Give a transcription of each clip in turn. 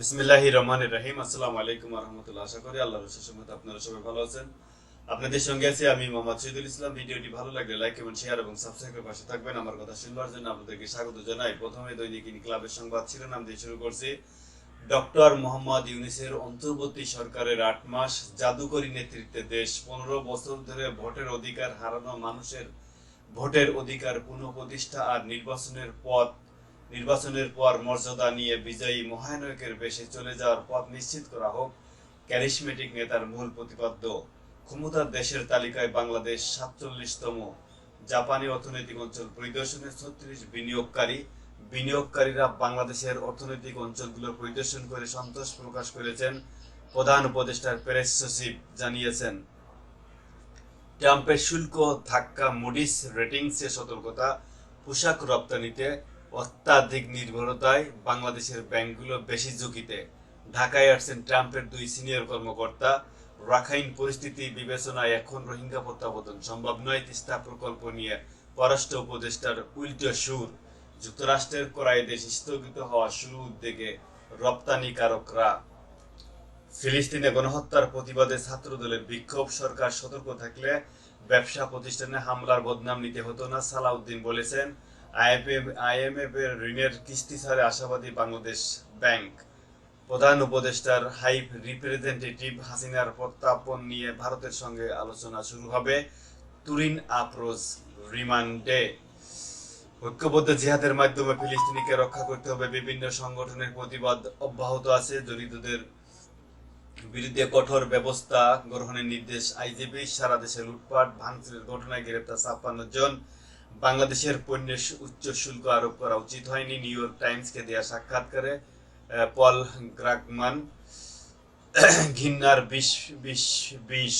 বিসমিল্লাহি রহমান রহিম। আসসালামু আলাইকুম রহমতুল্লাহ। আশা করি আল্লাহর রসের মতো আপনারা সবাই ভালো আছেন। আপনাদের সঙ্গে আছি আমি মোহাম্মদ শহীদুল ইসলাম। ভিডিওটি ভালো লাগলে লাইক শেয়ার এবং সাবস্ক্রাইবের পাশে থাকবেন। আমার কথা শুনবার জন্য আপনাদেরকে স্বাগত জানাই। প্রথমে দৈনিক ক্লাবের সংবাদ শিরোনাম দিয়ে শুরু করছি। ডক্টর মোহাম্মদ ইউনিসের অন্তর্বর্তী সরকারের আট মাস জাদুকরী নেতৃত্বে দেশ। পনেরো বছর ধরে ভোটের অধিকার হারানো মানুষের ভোটের অধিকার পুনঃপ্রতিষ্ঠা আর নির্বাচনের পথ নির্বাচনের পর মর্যাদা নিয়ে বিজয়ী মহানায়কের বেশে চলে যাওয়ার পথ নিশ্চিত করা হোক ক্যারিসমেটিক নেতার মূল প্রতিপাদ্য। ক্ষমতার দেশের তালিকায় বাংলাদেশ সাতচল্লিশতম। জাপানি অর্থনৈতিক অঞ্চল পরিদর্শনে ছত্রিশ বিনিয়োগকারী। বিনিয়োগকারীরা বাংলাদেশের অর্থনৈতিক অঞ্চলগুলো পরিদর্শন করে সন্তোষ প্রকাশ করেছেন, প্রধান উপদেষ্টার প্রেস সচিব জানিয়েছেন। ট্রাম্পের শুল্ক, ধাক্কা মুডিস রেটিংসে সতর্কতা, পোশাক রপ্তানিতে অত্যাধিক নির্ভরতায় বাংলাদেশের ব্যাংকগুলো বেশি ঝুঁকিতে। ঢাকায় আসছেন ট্রাম্পের দুই সিনিয়র কর্মকর্তা। রাখাইন পরিস্থিতি বিবেচনায় এখন রোহিঙ্গা প্রত্যাবর্তন সম্ভব নয় তিস্তা প্রকল্প নিয়ে। পররাষ্ট্র উপদেষ্টার উল্টো সুর। যুক্তরাষ্ট্রের করাই দেশ স্থগিত হওয়া শুরু উদ্যোগে রপ্তানিকারকরা ফিলিস্তিনে গণহত্যার প্রতিবাদে ছাত্রদলের বিক্ষোভ। সরকার সতর্ক থাকলে ব্যবসা প্রতিষ্ঠানে হামলার বদনাম নিতে হতো না, সালাউদ্দিন বলেছেন। আইএমএফ এর ঋণের কিস্তি ছাড়ে আশাবাদী বাংলাদেশ ব্যাংক। প্রধান উপদেষ্টার হাই রিপ্রেজেন্টেটিভ হাসিনার প্রত্যাপন নিয়ে ভারতের সঙ্গে আলোচনা শুরু হবে তুরিন আপ্রোজ রিমান্ডে। ঐক্যবদ্ধ জিহাদের মাধ্যমে ফিলিস্তিনিকে রক্ষা করতে হবে, বিভিন্ন সংগঠনের প্রতিবাদ অব্যাহত আছে জড়িতদের বিরুদ্ধে কঠোর ব্যবস্থা গ্রহণের নির্দেশ আইজিবি সারা দেশে লুটপাট, ভাঙচুরের ঘটনায় গ্রেপ্তার ছাপ্পান্ন জন বাংলাদেশের পণ্যের উচ্চ শুল্ক আরোপ করা উচিত হয়নি। নিউ ইয়র্ক টাইমসকে দেয়া সাক্ষাৎকারে পল গ্রাগমান। ঘিন্নার বিশ বিশ বিশ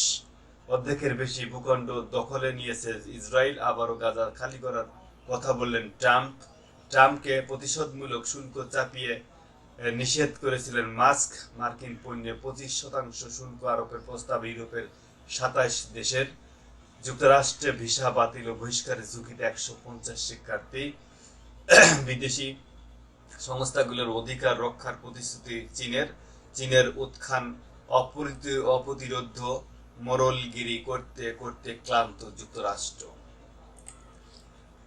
অর্ধেকের বেশি ভূখণ্ড দখলে নিয়েছে ইসরায়েল। আবারও গাজা খালি করার কথা বললেন ট্রাম্প। ট্রাম্পকে প্রতিশোধমূলক শুল্ক চাপিয়ে নিষেধ করেছিলেন মাস্ক। মার্কিন পণ্যে পঁচিশ শতাংশ শুল্ক আরোপের প্রস্তাব ইউরোপের সাতাইশ দেশের। যুক্তরাষ্ট্রে ভিসা বাতিল ও বহিষ্কারের ঝুঁকিতে একশো পঞ্চাশ শিক্ষার্থী, বিদেশি সংস্থাগুলোর অধিকার রক্ষার প্রতিশ্রুতি চীনের। চীনের উত্থান, অপরিত, অপ্রতিরোধ মরলগিরি করতে করতে ক্লান্ত যুক্তরাষ্ট্র।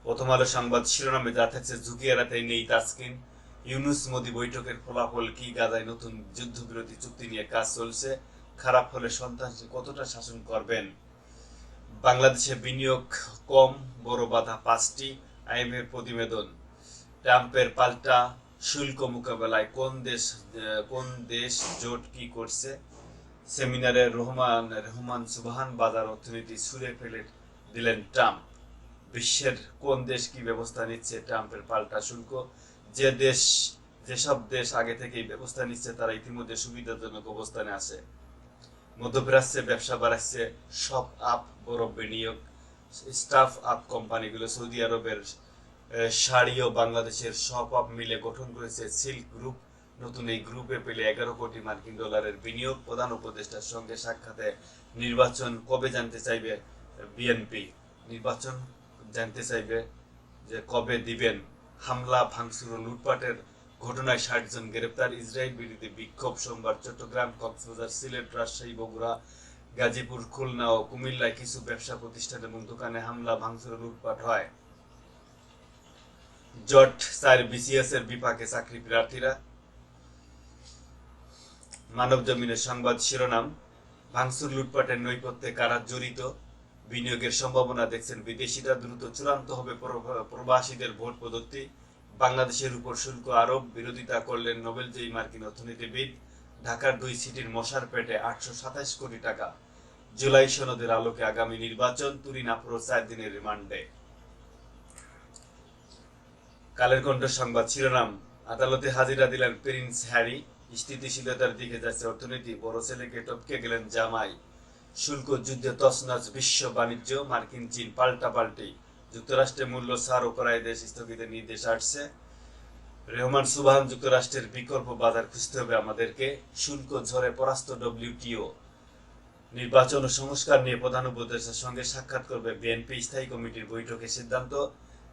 প্রথম আলো সংবাদ শিরোনামে যা থাকছে, ঝুঁকি এড়াতে নেই তাসকিন। ইউনুস মোদি বৈঠকের ফলাফল কি, গাজায় নতুন যুদ্ধবিরতি চুক্তি নিয়ে কাজ চলছে, খারাপ হলে সন্ত্রাসী কতটা শাসন করবেন? বাংলাদেশে বিনিয়োগ কম, বড় বাধা পাঁচটি আইএমএফ প্রতিবেদন। ট্রাম্পের পাল্টা শুল্ক মোকাবেলায় কোন দেশ কোন দেশ জোট কি করছে? সেমিনারে রহমান রহমান সুবহান বাজার অর্থনীতি ছুঁড়ে ফেলে দিলেন ট্রাম্প। বিশ্বের কোন দেশ কি ব্যবস্থা নিচ্ছে ট্রাম্পের পাল্টা শুল্ক? যে দেশ, যেসব দেশ আগে থেকেই ব্যবস্থা নিচ্ছে তারা ইতিমধ্যে সুবিধাজনক অবস্থানে আছে। মধ্যপ্রাচ্যে, ব্যবসা বাড়াচ্ছে সব আপ বড় বিনিয়োগ স্টাফ আপ কোম্পানিগুলো সৌদি আরবের শাড়ি ও বাংলাদেশের সব আপ মিলে গঠন করেছে সিল্ক গ্রুপ নতুন এই গ্রুপে পেলে এগারো কোটি মার্কিন ডলারের বিনিয়োগ প্রধান উপদেষ্টার সঙ্গে সাক্ষাতে নির্বাচন কবে জানতে চাইবে বিএনপি নির্বাচন জানতে চাইবে যে কবে দিবেন? হামলা, ভাঙচুর ও লুটপাটের ঘটনায় ষাট জন গ্রেপ্তার। ইসরায়েল বিরোধী বিক্ষোভ সোমবার চট্টগ্রাম, কক্সবাজার, সিলেট, রাজশাহী, বগুড়া, গাজীপুর, খুলনা ও কুমিল্লায় কিছু ব্যবসা প্রতিষ্ঠান এবং দোকানে হামলা, ভাঙচুর লুটপাট হয়। জট চার বিসিএস এর বিপাকে চাকরি প্রার্থীরা। মানব জমিনের সংবাদ শিরোনাম, ভাঙচুর, লুটপাটের নৈপথ্যে কারা জড়িত? বিনিয়োগের সম্ভাবনা দেখছেন বিদেশিরা। দ্রুত চূড়ান্ত হবে প্রবাসীদের ভোট পদ্ধতি বাংলাদেশের উপর শুল্ক আরোপ, বিরোধিতা করলেন নোবেলজয়ী মার্কিন অর্থনীতিবিদ। ঢাকার দুই সিটির মশার পেটে আটশো সাতাশ কোটি টাকা। জুলাই সনদের আলোকে আগামী নির্বাচন তুরিন আপ্রো চার দিনের রিমান্ডে। কালের কণ্ঠ সংবাদ শিরোনাম, আদালতে হাজিরা দিলেন প্রিন্স হ্যারি। স্থিতিশীলতার দিকে যাচ্ছে অর্থনীতি, বড় ছেলেকে টপকে গেলেন জামাই। শুল্ক যুদ্ধে তছনছ বিশ্ব বাণিজ্য, মার্কিন চীন পাল্টা পাল্টি যুক্তরাষ্ট্রে মূল্য ছাড় ও করায় দেশ স্থগিতের নির্দেশ আসছে। রেহমান সুবহান যুক্তরাষ্ট্রের বিকল্প বাজার খুঁজতে হবে আমাদেরকে। শুল্ক ঝরে পরাস্ত ডব্লিউটিও। নির্বাচন ও সংস্কার নিয়ে প্রধান উপদেষ্টার সঙ্গে সাক্ষাৎ করবে বিএনপি স্থায়ী কমিটির বৈঠকে সিদ্ধান্ত।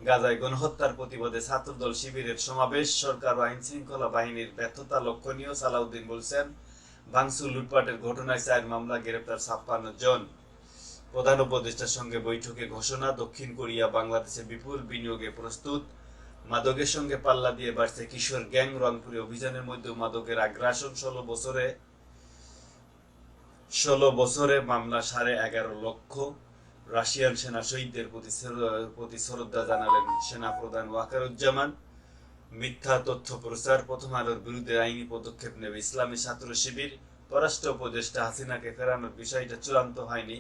গাজায় গণহত্যার প্রতিবাদে ছাত্রদল শিবিরের সমাবেশ। সরকার ও আইন শৃঙ্খলা বাহিনীর ব্যর্থতা লক্ষণীয়, সালাউদ্দিন বলছেন, ভাঙচুর, লুটপাটের ঘটনায় চার মামলা, গ্রেপ্তার ছাপ্পান্ন জন। প্রধান উপদেষ্টার সঙ্গে বৈঠকে ঘোষণা, দক্ষিণ কোরিয়া বাংলাদেশে বিপুল বিনিয়োগে প্রস্তুত। মাদকের সঙ্গে পাল্লা দিয়ে বাড়ছে কিশোর গ্যাং। রংপুরে অভিযানের মধ্যে মাদকের আগ্রাসন ষোলো বছরে। ষোলো বছরে মামলা সাড়ে এগারো লক্ষ। রাশিয়ান সেনা শহীদদের প্রতি প্রতি শ্রদ্ধা জানালেন সেনা প্রধান ওয়াকারুজ্জামান। মিথ্যা তথ্য প্রচার, প্রথম আলোর বিরুদ্ধে আইনি পদক্ষেপ নেবে ইসলামী ছাত্র শিবির। পররাষ্ট্র উপদেষ্টা হাসিনাকে ফেরানোর বিষয়টা চূড়ান্ত হয়নি।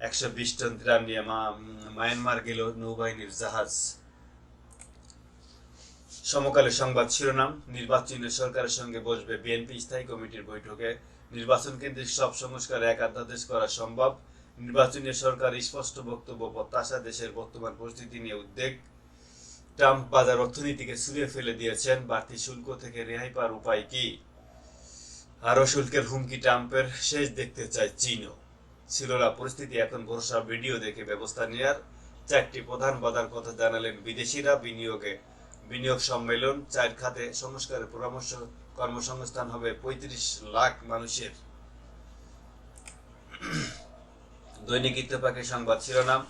একশো বিশ টন ত্রাণ নিয়ে মায়ানমার গেল নৌবাহিনীর জাহাজ। সমকালে সংবাদ শিরোনাম, নির্বাচনী সরকারের সঙ্গে বসবে বিএনপি স্থায়ী কমিটির বৈঠকে। নির্বাচন কেন্দ্রিক সব সংস্কার এক অধ্যাদেশ করা সম্ভব। নির্বাচনী সরকার স্পষ্ট বক্তব্য, প্রত্যাশা, দেশের বর্তমান পরিস্থিতি নিয়ে উদ্বেগ। ট্রাম্প বাজার অর্থনীতিকে ছুঁড়ে ফেলে দিয়েছেন। বাড়তি শুল্ক থেকে রেহাই পাওয়ার উপায় কি? আরও শুল্কের হুমকি ট্রাম্পের, শেষ দেখতে চায় চীনও। ছিল না। পরিস্থিতি এখন ভরসা ভিডিও দেখে ব্যবস্থা নেওয়ার চারটি প্রধান বাধার কথা জানালেন বিদেশিরা বিনিয়োগে। বিনিয়োগ সম্মেলন চার খাতে সংস্কারের পরামর্শ, কর্মসংস্থান হবে পঁয়ত্রিশ লাখ মানুষের। দৈনিক ইত্তেফাকে সংবাদ শিরোনাম।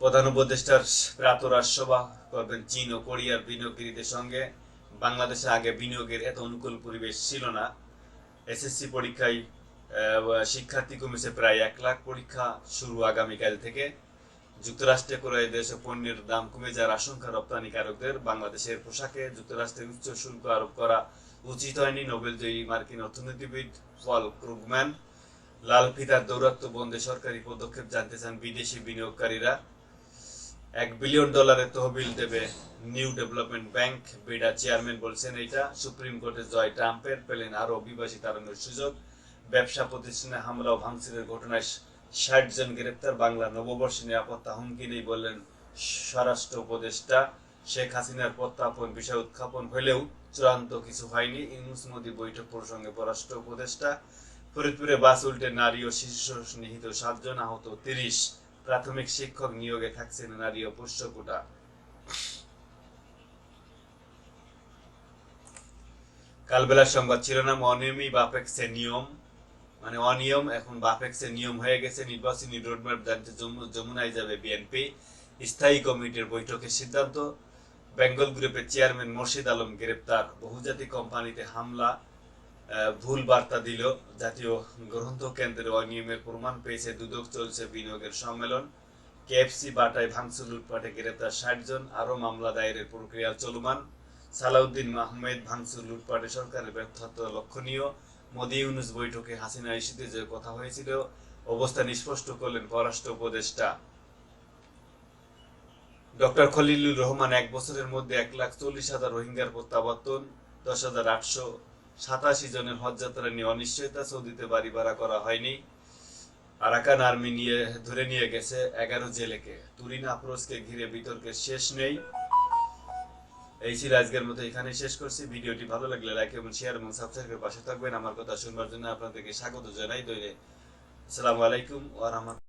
প্রধান উপদেষ্টার প্রাতরাজ সভা করবেন চীন ও কোরিয়ার বিনিয়োগকারীদের সঙ্গে। বাংলাদেশে আগে বিনিয়োগের এত অনুকূল পরিবেশ ছিল না। এসএসসি পরীক্ষায় শিক্ষার্থী কমেছে প্রায় এক লাখ পরীক্ষা শুরু আগামীকাল থেকে। যুক্তরাষ্ট্রে করে দেশে পণ্যের দাম কমে যাওয়ার আশঙ্কা রপ্তানিকারকদের। বাংলাদেশের পোশাকে যুক্তরাষ্ট্রের উচ্চ শুল্ক আরোপ করা উচিত হয়নি নোবেল জয়ী মার্কিন অর্থনীতিবিদ পল ক্রুগম্যান। লাল ফিতার দৌরাত্ম বন্ধে সরকারি পদক্ষেপ জানতে চান বিদেশি বিনিয়োগকারীরা। এক বিলিয়ন ডলারের তহবিল দেবে new development bank, BIDA chairman বলছেন এটা সুপ্রিম কোর্টে জয় ট্রাম্পের পেলেন আরও অভিবাসী তাড়ানোর সুযোগ। ব্যবসা প্রতিষ্ঠানে হামলা ও ভাঙচুরের ঘটনায় ষাট জন গ্রেপ্তার। বাংলা নববর্ষে নিরাপত্তা হুমকি নেই বললেন স্বরাষ্ট্র উপদেষ্টা শেখ হাসিনার প্রত্যাপন বিষয় উত্থাপন হলেও চূড়ান্ত কিছু হয়নি। ইউনুস মোদী বৈঠক প্রসঙ্গে পররাষ্ট্র উপদেষ্টা ফরিদপুরে বাস উল্টে নারী ও শিশু নিহিত সাতজন আহত, তিরিশ প্রাথমিক শিক্ষক নিয়োগে থাকছেন নারী ও পোষ্য কোটা। কালবেলার সংবাদ শিরোনাম, অনিয়মই বাপেক্সে নিয়ম। মানে অনিয়ম, এখন বাপেক্সে নিয়ম হয়ে গেছে, নির্বাচনী রোডম্যাপ জানতে যমু- যমুনায় যাবে বিএনপি স্থায়ী কমিটির বৈঠকে সিদ্ধান্ত, বেঙ্গল গ্রুপের চেয়ারম্যান মোর্শিদ আলম গ্রেপ্তার। বহুজাতিক কোম্পানিতে হামলা ভুল বার্তা দিল। জাতীয় গ্রন্থ কেন্দ্রের অনিয়মের প্রমাণ পেয়েছে দুদক চলছে বিনিয়োগের সম্মেলন। কেএফসি বাটায় ভাঙচুর, লুটপাটে গ্রেপ্তার ষাট জন, আরও মামলা দায়েরের প্রক্রিয়া চলমান। সালাউদ্দিন আহমেদ, ভাঙচুর, লুটপাটে সরকারের ব্যর্থতা লক্ষণীয়। মোদি ইউনুস বৈঠকে হাসিনা ইস্যুতে যে কথা হয়েছিল করলেন পররাষ্ট্র উপদেষ্টা। ডক্টর খলিলুর রহমান এক বছরের মধ্যে এক লাখ চল্লিশ হাজার রোহিঙ্গার প্রত্যাবর্তন, দশ হাজার আটশো সাতাশি জনের হজযাত্রা নিয়ে অনিশ্চয়তা সৌদিতে বাড়ি ভাড়া করা হয়নি। আরাকান আর্মি নিয়ে ধরে নিয়ে গেছে এগারো জেলেকে। তুরিন আফরোজকে ঘিরে বিতর্কের শেষ নেই। এই ছিল আজকের মতো এখানে শেষ করছি। ভিডিওটি ভালো লাগলে লাইক এবং শেয়ার এবং সাবস্ক্রাইবের পাশে থাকবেন। আমার কথা শুনবার জন্য আপনাদেরকে স্বাগত জানাই দৈরে আসসালামু আলাইকুম ওয়া রাহমাতুল্লাহ